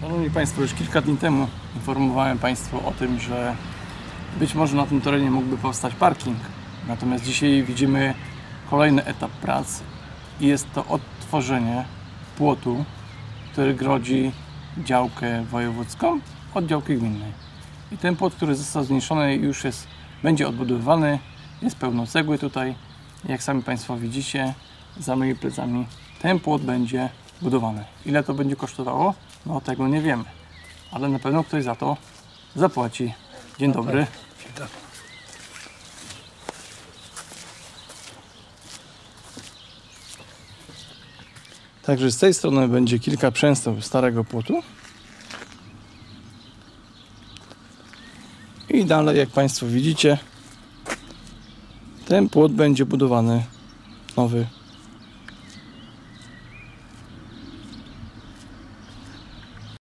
Szanowni Państwo, już kilka dni temu informowałem Państwa o tym, że być może na tym terenie mógłby powstać parking. Natomiast dzisiaj widzimy kolejny etap prac i jest to odtworzenie płotu, który grodzi działkę wojewódzką od działki gminnej. I ten płot, który został zniszczony, już jest, będzie odbudowywany. Jest pełno cegły tutaj, jak sami Państwo widzicie, za moimi plecami ten płot będzie budowany. Ile to będzie kosztowało? No tego nie wiemy, ale na pewno ktoś za to zapłaci. Dzień dobry. Także z tej strony będzie kilka przęstów starego płotu. I dalej, jak Państwo widzicie, ten płot będzie budowany nowy